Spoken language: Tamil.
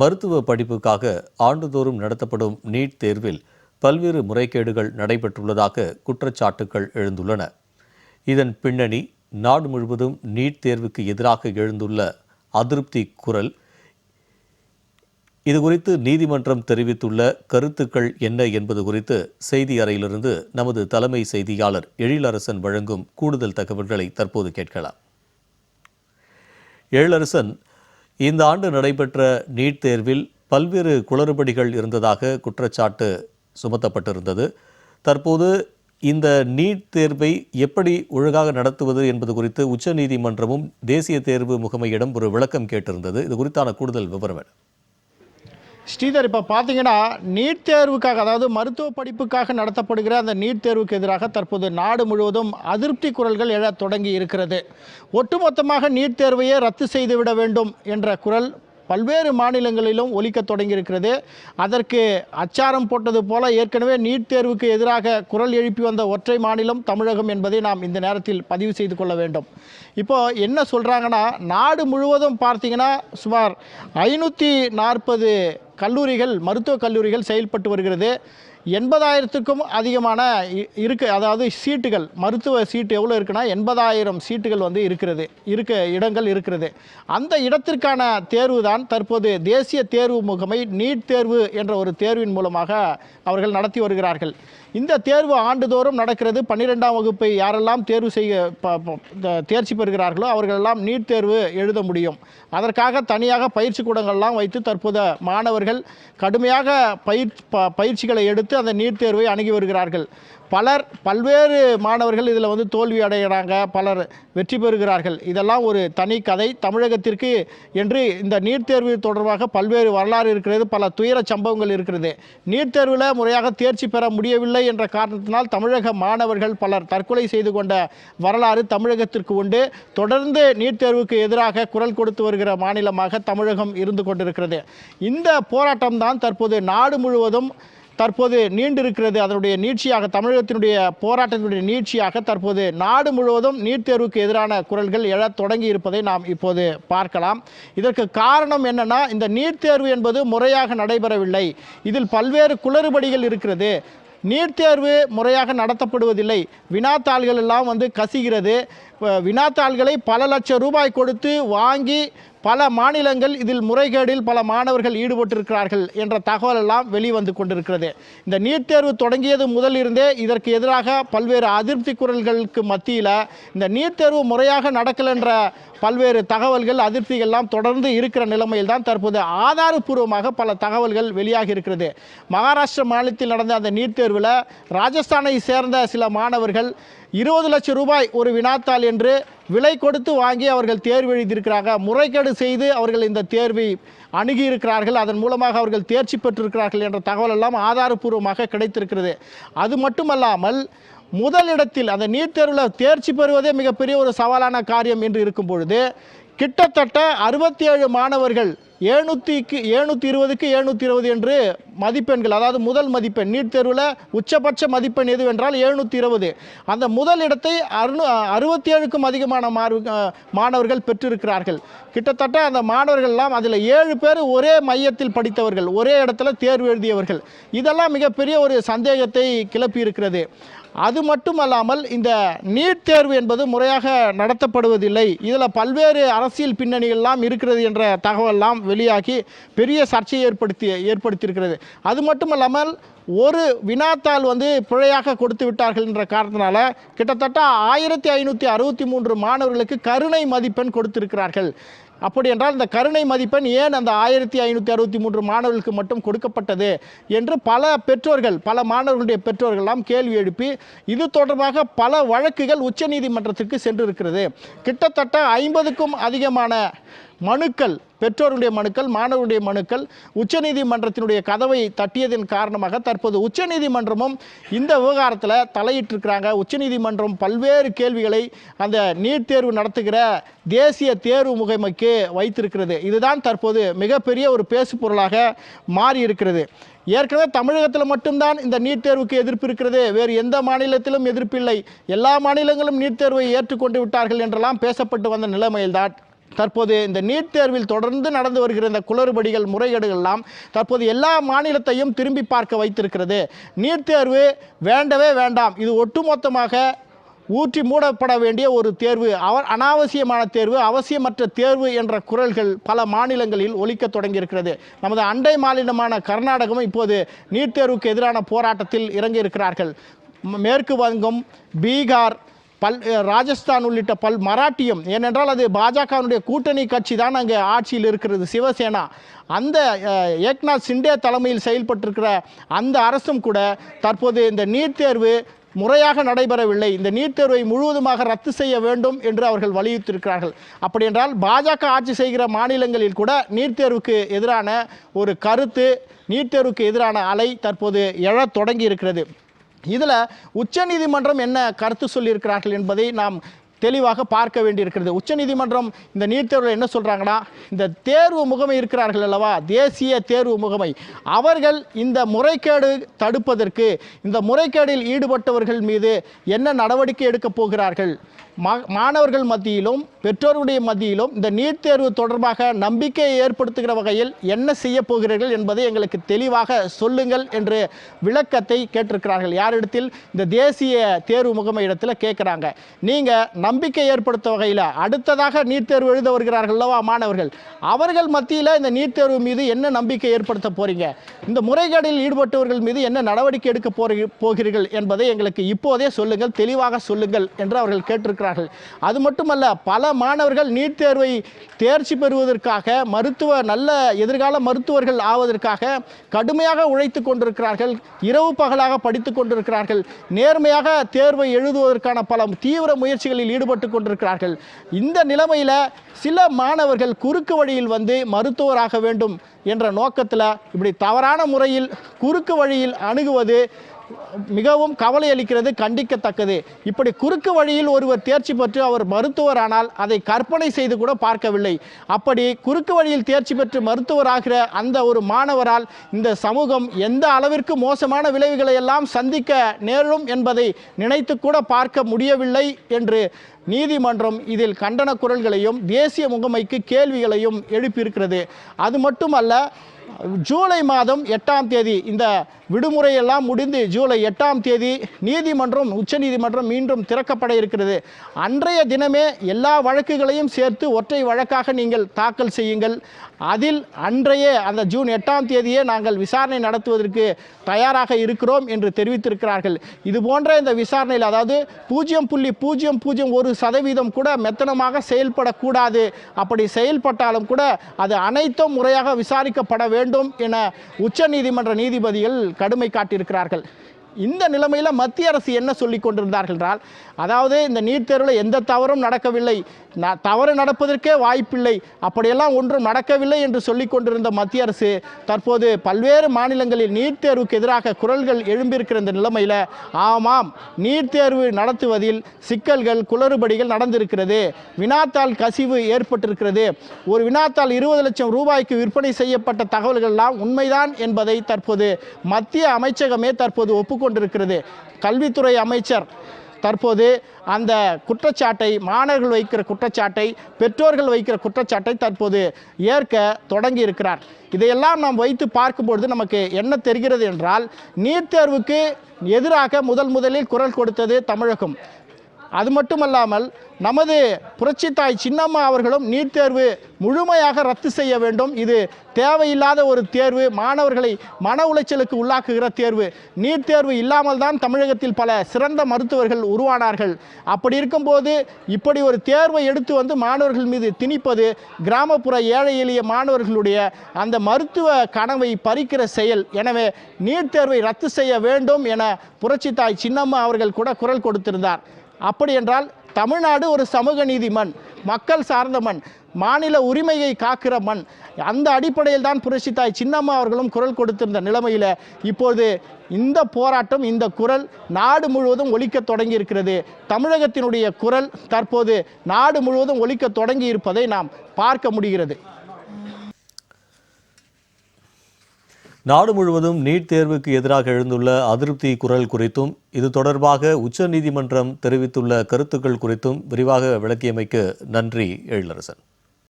மருத்துவ படிப்புக்காக ஆண்டுதோறும் நடத்தப்படும் நீட் தேர்வில் பல்வேறு முறைகேடுகள் நடைபெற்றுள்ளதாக குற்றச்சாட்டுகள் எழுந்துள்ளன. இதன் பின்னணி நாடு முழுவதும் நீட் தேர்வுக்கு எதிராக எழுந்துள்ள அதிருப்தி குரல். இதுகுறித்து நீதிமன்றம் தெரிவித்துள்ள கருத்துக்கள் என்ன என்பது குறித்து செய்தி அறையிலிருந்து நமது தலைமை செய்தியாளர் எழிலரசன் வழங்கும் கூடுதல் தகவல்களை தற்போது கேட்கலாம். எழிலரசன் இந்த ஆண்டு நடைபெற்ற நீட் தேர்வில் பல்வேறு குளறுபடிகள் இருந்ததாக குற்றச்சாட்டு சுமத்தப்பட்டிருந்தது. தற்போது இந்த நீட் தேர்வை எப்படி ஒழுங்காக நடத்துவது என்பது குறித்து உச்சநீதிமன்றமும் தேசிய தேர்வு முகமையிடம் ஒரு விளக்கம் கேட்டிருந்தது. இது குறித்தான கூடுதல் விவரம் என்ன ஸ்ரீதர் இப்போ பார்த்தீங்கன்னா நீட் தேர்வுக்காக அதாவது மருத்துவ படிப்புக்காக நடத்தப்படுகிற அந்த நீட் தேர்வுக்கு எதிராக தற்போது நாடு முழுவதும் அதிருப்தி குரல்கள் எழ தொடங்கி இருக்கிறது. ஒட்டுமொத்தமாக நீட் தேர்வையே ரத்து செய்துவிட வேண்டும் என்ற குரல் பல்வேறு மாநிலங்களிலும் ஒலிக்க தொடங்கியிருக்கிறது. அதற்கு அச்சாரம் போட்டது போல ஏற்கனவே நீட் தேர்வுக்கு எதிராக குரல் எழுப்பி வந்த ஒற்றை மாநிலம் தமிழகம் என்பதை நாம் இந்த நேரத்தில் பதிவு செய்து கொள்ள வேண்டும். இப்போ என்ன சொல்கிறாங்கன்னா நாடு முழுவதும் பார்த்தீங்கன்னா சுமார் ஐநூற்றி நாற்பது கல்லூரிகள் மருத்துவக் கல்லூரிகள் செயல்பட்டு வருகிறது. எண்பதாயிரத்துக்கும் அதிகமான இ- இருக்கு அதாவது சீட்டுகள் மருத்துவ சீட்டு எவ்வளோ இருக்குன்னா எண்பதாயிரம் சீட்டுகள் வந்து இருக்கிறது இருக்க இடங்கள் இருக்கிறது. அந்த இடத்திற்கான தேர்வு தான் தற்போது தேசிய தேர்வு முகமை நீட் தேர்வு என்ற ஒரு தேர்வின் மூலமாக அவர்கள் நடத்தி வருகிறார்கள். இந்த தேர்வு ஆண்டுதோறும் நடக்கிறது. பன்னிரெண்டாம் வகுப்பை யாரெல்லாம் தேர்வு செய்ய ப- தேர்ச்சி பெறுகிறார்களோ அவர்களெல்லாம் நீட் தேர்வு எழுத முடியும். அதற்காக தனியாக பயிற்சி கூடங்கள்லாம் வைத்து தற்போது மாணவர்கள் கடுமையாக பயிற்சி ப- பயிற்சிகளை எடுத்து அந்த நீட் தேர்வை அணுகி வருகிறார்கள். பலர் பல்வேறு மாணவர்கள் இதில் வந்து தோல்வி அடைகிறாங்க பலர் வெற்றி பெறுகிறார்கள். இதெல்லாம் ஒரு தனி கதை. தமிழகத்திற்கு என்று இந்த நீட் தேர்வு தொடர்பாக பல்வேறு வரலாறு இருக்கிறது பல துயர சம்பவங்கள் இருக்கிறது. நீட் தேர்வில் முறையாக தேர்ச்சி பெற முடியவில்லை என்ற காரணத்தினால் தமிழக மாணவர்கள் பலர் தற்கொலை செய்து கொண்ட வரலாறு தமிழகத்திற்கு உண்டு. தொடர்ந்து நீட் தேர்வுக்கு எதிராக குரல் கொடுத்து வருகிற மாநிலமாக தமிழகம் இருந்து கொண்டிருக்கிறது. இந்த போராட்டம் தான் தற்போது நாடு முழுவதும் தற்போது நீண்டிருக்கிறது. அதனுடைய நீட்சியாக தமிழகத்தினுடைய போராட்டத்தினுடைய நீட்சியாக தற்போது நாடு முழுவதும் நீட் தேர்வுக்கு எதிரான குரல்கள் எழத் தொடங்கி இருப்பதை நாம் இப்போது பார்க்கலாம். இதற்கு காரணம் என்னன்னா இந்த நீட் தேர்வு என்பது முறையாக நடைபெறவில்லை. இதில் பல்வேறு குளறுபடிகள் இருக்கிறது. நீட் தேர்வு முறையாக நடத்தப்படுவதில்லை. வினாத்தாள்கள் எல்லாம் வந்து கசிகிறது. வினாத்தாள்களை பல லட்சம் ரூபாய் கொடுத்து வாங்கி பல மாநிலங்கள் இதில் முறைகேடில் பல மாணவர்கள் ஈடுபட்டிருக்கிறார்கள் என்ற தகவல் எல்லாம் வெளிவந்து கொண்டிருக்கிறது. இந்த நீட் தேர்வு தொடங்கியது முதல் இருந்தே இதற்கு எதிராக பல்வேறு அதிருப்தி குரல்களுக்கு மத்தியில் இந்த நீட் தேர்வு முறையாக நடக்கலன்ற பல்வேறு தகவல்கள் அதிருப்திகள்லாம் தொடர்ந்து இருக்கிற நிலைமையில் தான் தற்போது ஆதாரப்பூர்வமாக பல தகவல்கள் வெளியாகி இருக்கிறது. மகாராஷ்டிர மாநிலத்தில் நடந்த அந்த நீட் தேர்வில் ராஜஸ்தானை சேர்ந்த சில மாணவர்கள் இருபது லட்சம் ரூபாய் ஒரு வினாத்தாள் என்று விலை கொடுத்து வாங்கி அவர்கள் தேர்வு எழுதியிருக்கிறாங்க. முறைகேடு செய்து அவர்கள் இந்த தேர்வை அணுகியிருக்கிறார்கள். அதன் மூலமாக அவர்கள் தேர்ச்சி பெற்றிருக்கிறார்கள் என்ற தகவல் எல்லாம் ஆதாரப்பூர்வமாக கிடைத்திருக்கிறது. அது மட்டுமல்லாமல் முதலிடத்தில் அந்த நீட் தேர்வில் தேர்ச்சி பெறுவதே மிகப்பெரிய ஒரு சவாலான காரியம் என்று இருக்கும் பொழுது கிட்டத்தட்ட அறுபத்தி ஏழு மாணவர்கள் எழுநூற்றிக்கு எழுநூற்றி இருபதுக்கு எழுநூற்றி இருபது என்று மதிப்பெண்கள் அதாவது முதல் மதிப்பெண் நீட் தேர்வில் உச்சபட்ச மதிப்பெண் எதுவென்றால் எழுநூற்றி இருபது அந்த முதல் இடத்தை அறுநூ அறுபத்தி ஏழுக்கும் அதிகமான மார்க் மாணவர்கள் பெற்றிருக்கிறார்கள். கிட்டத்தட்ட அந்த மாணவர்கள்லாம் அதில் ஏழு பேர் ஒரே மையத்தில் படித்தவர்கள் ஒரே இடத்துல தேர்வு எழுதியவர்கள். இதெல்லாம் மிகப்பெரிய ஒரு சந்தேகத்தை கிளப்பி இருக்கிறது அது மட்டுமல்லாமல் இந்த நீட் தேர்வு என்பது முறையாக நடத்தப்படுவதில்லை. இதில் பல்வேறு அரசியல் பின்னணிகள்லாம் இருக்கிறது என்ற தகவல்லாம் வெளியாகி பெரிய சர்ச்சையை ஏற்படுத்தி ஏற்படுத்தியிருக்கிறது. அது மட்டுமல்லாமல் ஒரு வினாத்தாள் வந்து பிழையாக கொடுத்து விட்டார்கள் என்ற காரணத்தினால கிட்டத்தட்ட ஆயிரத்தி ஐநூற்றி அறுபத்தி மூன்று மாணவர்களுக்கு கருணை மதிப்பெண் கொடுத்திருக்கிறார்கள். அப்படி என்றால் இந்த கருணை மதிப்பெண் ஏன் அந்த ஆயிரத்தி ஐநூற்றி அறுபத்தி மூன்று மாணவர்களுக்கு மட்டும் கொடுக்கப்பட்டது என்று பல பெற்றோர்கள் பல மாணவர்களுடைய பெற்றோர்கள்லாம் கேள்வி எழுப்பி இது தொடர்பாக பல வழக்குகள் உச்சநீதிமன்றத்திற்கு சென்றிருக்கிறது. கிட்டத்தட்ட ஐம்பதுக்கும் அதிகமான மனுக்கள் பெற்றோருடைய மனுக்கள் மாணவருடைய மனுக்கள் உச்சநீதிமன்றத்தினுடைய கதவை தட்டியதன் காரணமாக தற்போது உச்சநீதிமன்றமும் இந்த விவகாரத்தில் தலையிட்டிருக்கிறாங்க. உச்சநீதிமன்றம் பல்வேறு கேள்விகளை அந்த நீட் தேர்வு நடத்துகிற தேசிய தேர்வு முகமைக்கு வைத்திருக்கிறது. இதுதான் தற்போது மிகப்பெரிய ஒரு பேசு பொருளாக மாறி இருக்கிறது ஏற்கனவே தமிழகத்தில் மட்டும்தான் இந்த நீட் தேர்வுக்கு எதிர்ப்பு இருக்கிறது. வேறு எந்த மாநிலத்திலும் எதிர்ப்பில்லை. எல்லா மாநிலங்களும் நீட் தேர்வை ஏற்றுக்கொண்டு விட்டார்கள் என்றெல்லாம் பேசப்பட்டு வந்த நிலைமையில்தான். தற்போது இந்த நீட் தேர்வில் தொடர்ந்து நடந்து வருகிற இந்த குளறுபடிகள் முறைகேடுகள் எல்லாம் தற்போது எல்லா மாநிலத்தையும் திரும்பி பார்க்க வைத்திருக்கிறது. நீட் தேர்வு வேண்டவே வேண்டாம். இது ஒட்டுமொத்தமாக ஊற்றி மூடப்பட வேண்டிய ஒரு தேர்வு. அவர் அனாவசியமான தேர்வு அவசியமற்ற தேர்வு என்ற குரல்கள் பல மாநிலங்களில் ஒலிக்க தொடங்கியிருக்கிறது. நமது அண்டை மாநிலமான கர்நாடகமும் இப்போது நீட் தேர்வுக்கு எதிரான போராட்டத்தில் இறங்கியிருக்கிறார்கள். மேற்கு வங்கம் பீகார் பல் ராஜஸ்தான் உள்ளிட்ட பல் மராட்டியம். ஏனென்றால் அது பாஜகவினுடைய கூட்டணி கட்சி தான் அங்கே ஆட்சியில் இருக்கிறது சிவசேனா. அந்த ஏக்நாத் சிண்டே தலைமையில் செயல்பட்டிருக்கிற அந்த அரசும் கூட தற்போது இந்த நீட் தேர்வு முறையாக நடைபெறவில்லை. இந்த நீட் தேர்வை முழுவதுமாக ரத்து செய்ய வேண்டும் என்று அவர்கள் வலியுறுத்தியிருக்கிறார்கள். அப்படி என்றால் பாஜக ஆட்சி செய்கிற மாநிலங்களில் கூட நீட் தேர்வுக்கு எதிரான ஒரு கருத்து நீட் தேர்வுக்கு எதிரான அலை தற்போது எழத் தொடங்கி இருக்கிறது இதில் உச்சநீதிமன்றம் என்ன கருத்து சொல்லியிருக்கிறார்கள் என்பதை நாம் தெளிவாக பார்க்க வேண்டியிருக்கிறது. உச்சநீதிமன்றம் இந்த நீட் தேர்வில் என்ன சொல்கிறாங்கன்னா இந்த தேர்வு முகமை இருக்கிறார்கள் அல்லவா? தேசிய தேர்வு முகமை. அவர்கள் இந்த முறைகேடு தடுப்பதற்கு இந்த முறைகேடில் ஈடுபட்டவர்கள் மீது என்ன நடவடிக்கை எடுக்கப் போகிறார்கள்? மாணவர்கள் மத்தியிலும் பெற்றோருடைய மத்தியிலும் இந்த நீட் தேர்வு தொடர்பாக நம்பிக்கையை ஏற்படுத்துகிற வகையில் என்ன செய்ய போகிறீர்கள் என்பதை எங்களுக்கு தெளிவாக சொல்லுங்கள் என்று விளக்கத்தை கேட்டிருக்கிறார்கள். யாரிடத்தில் இந்த தேசிய தேர்வு முகமை இடத்துல கேட்குறாங்க. நீங்கள் நம்பிக்கை ஏற்படுத்த வகையில் அடுத்ததாக நீட் தேர்வு எழுத வருகிறார்கள் அல்லவா மாணவர்கள்? அவர்கள் மத்தியில் இந்த நீட் தேர்வு மீது என்ன நம்பிக்கை ஏற்படுத்த போகிறீங்க இந்த முறைகேடில் ஈடுபட்டவர்கள் மீது என்ன நடவடிக்கை எடுக்க போகிறீர்கள் என்பதை எங்களுக்கு இப்போதே சொல்லுங்கள் தெளிவாக சொல்லுங்கள் என்று அவர்கள் கேட்டிருக்கிறார்கள். அது மட்டுமல்ல பல மாணவர்கள் நீட் தேர்வை தேர்ச்சி பெறுவதற்காக மருத்துவ நல்ல எதிர்கால மருத்துவர்கள் ஆவதற்காக கடுமையாக உழைத்து கொண்டிருக்கிறார்கள். இரவு பகலாக படித்து கொண்டிருக்கிறார்கள். நேர்மையாக தேர்வை எழுதுவதற்கான பல தீவிர முயற்சிகளில் ஈடுபட்டு கொண்டிருக்கிறார்கள். இந்த நிலைமையில் சில மாணவர்கள் குறுக்கு வழியில் வந்து மருத்துவராக வேண்டும் என்ற நோக்கத்தில் இப்படி தவறான முறையில் குறுக்கு வழியில் அணுகுவது மிகவும் கவலை அளிக்கிறது கண்டிக்கத்தக்கது. இப்படி குறுக்கு வழியில் ஒருவர் தேர்ச்சி பெற்று அவர் மருத்துவரானால் அதை கற்பனை செய்து கூட பார்க்கவில்லை. அப்படி குறுக்கு வழியில் தேர்ச்சி பெற்று மருத்துவராகிற அந்த ஒரு மாணவரால் இந்த சமூகம் எந்த அளவிற்கு மோசமான விளைவுகளை எல்லாம் சந்திக்க நேரும் என்பதை நினைத்து கூட பார்க்க முடியவில்லை என்று நீதிமன்றம் இதில் கண்டன குரல்களையும் தேசிய முகமைக்கு கேள்விகளையும் எழுப்பியிருக்கிறது. அது மட்டுமல்ல ஜூலை மாதம் எட்டாம் தேதி இந்த விடுமுறையெல்லாம் முடிந்து ஜூலை எட்டாம் தேதி நீதிமன்றம் உச்சநீதிமன்றம் மீண்டும் திறக்கப்பட இருக்கிறது. அன்றைய தினமே எல்லா வழக்குகளையும் சேர்த்து ஒற்றை வழக்காக நீங்கள் தாக்கல் செய்யுங்கள். அதில் அன்றைய அந்த ஜூன் எட்டாம் தேதியே நாங்கள் விசாரணை நடத்துவதற்கு தயாராக இருக்கிறோம் என்று தெரிவித்திருக்கிறார்கள். இது போன்ற இந்த விசாரணையில் அதாவது பூஜ்ஜியம் புள்ளி பூஜ்ஜியம் பூஜ்ஜியம் ஒரு சதவீதம் கூட மெத்தனமாக செயல்படக்கூடாது. அப்படி செயல்பட்டாலும் கூட அது அனைத்தும் முறையாக விசாரிக்கப்பட வேண்டும் என உச்சநீதிமன்ற நீதிபதிகள் கடுமை காட்டியிருக்கிறார்கள். இந்த நிலைமையில் மத்திய அரசு என்ன சொல்லி கொண்டிருந்தார்கள் என்றால் அதாவது இந்த நீட் தேர்வில் எந்த தவறும் நடக்கவில்லை. ந- தவறு நடப்பதற்கே வாய்ப்பில்லை. அப்படியெல்லாம் ஒன்றும் நடக்கவில்லை என்று சொல்லி கொண்டிருந்த மத்திய அரசு தற்போது பல்வேறு மாநிலங்களில் நீட் தேர்வுக்கு எதிராக குரல்கள் எழும்பியிருக்கிற இந்த நிலைமையில் ஆமாம் நீட் தேர்வு நடத்துவதில் சிக்கல்கள் குளறுபடிகள் நடந்திருக்கிறது. வினாத்தாள் கசிவு ஏற்பட்டிருக்கிறது. ஒரு வினாத்தாள் இருபது லட்சம் ரூபாய்க்கு விற்பனை செய்யப்பட்ட தகவல்கள்லாம் உண்மைதான் என்பதை தற்போது மத்திய அமைச்சகமே தற்போது கொண்டிருக்கிறது. கல்வித்துறை அமைச்சர் தற்போது அந்த குற்றச்சாட்டை மாணவர்கள் வைக்கிற குற்றச்சாட்டை பெற்றோர்கள் வைக்கிற குற்றச்சாட்டை தற்போது ஏற்க தொடங்கி இருக்கிறார் இதையெல்லாம் நாம் வைத்து பார்க்கும்பொழுது நமக்கு என்ன தெரிகிறது என்றால் நீட் தேர்வுக்கு எதிராக முதல் முதலில் குரல் கொடுத்தது தமிழகம். அது மட்டுமல்லாமல் நமது புரட்சித்தாய் சின்னம்மா அவர்களும் நீட் தேர்வு முழுமையாக ரத்து செய்ய வேண்டும். இது தேவையில்லாத ஒரு தேர்வு. மாணவர்களை மன உளைச்சலுக்கு உள்ளாக்குகிற தேர்வு. நீட் தேர்வு இல்லாமல் தான் தமிழகத்தில் பல சிறந்த மருத்துவர்கள் உருவானார்கள். அப்படி இருக்கும்போது இப்படி ஒரு தேர்வை எடுத்து வந்து மாணவர்கள் மீது திணிப்பது கிராமப்புற ஏழை எளிய மாணவர்களுடைய அந்த மருத்துவ கனவை பறிக்கிற செயல். எனவே நீட் தேர்வை ரத்து செய்ய வேண்டும் என புரட்சித்தாய் சின்னம்மா அவர்கள் கூட குரல் கொடுத்திருந்தார். அப்படி என்றால் தமிழ்நாடு ஒரு சமூக நீதி மண் மக்கள் சார்ந்த மண் மாநில உரிமையை காக்கிற மண். அந்த அடிப்படையில் தான் புரட்சித்தாய் சின்னம்மா அவர்களும் குரல் கொடுத்திருந்த நிலைமையில் இப்போது இந்த போராட்டம் இந்த குரல் நாடு முழுவதும் ஒழிக்க தொடங்கி இருக்கிறது தமிழகத்தினுடைய குரல் தற்போது நாடு முழுவதும் ஒலிக்க தொடங்கி இருப்பதை நாம் பார்க்க முடிகிறது. நாடு முழுவதும் நீட் தேர்வுக்கு எதிராக எழுந்துள்ள அதிருப்தி குரல் குறித்தும் இது தொடர்பாக உச்சநீதிமன்றம் தெரிவித்துள்ள கருத்துக்கள் குறித்தும் விரிவாக விளக்கியமைக்கு நன்றி எழிலரசன்.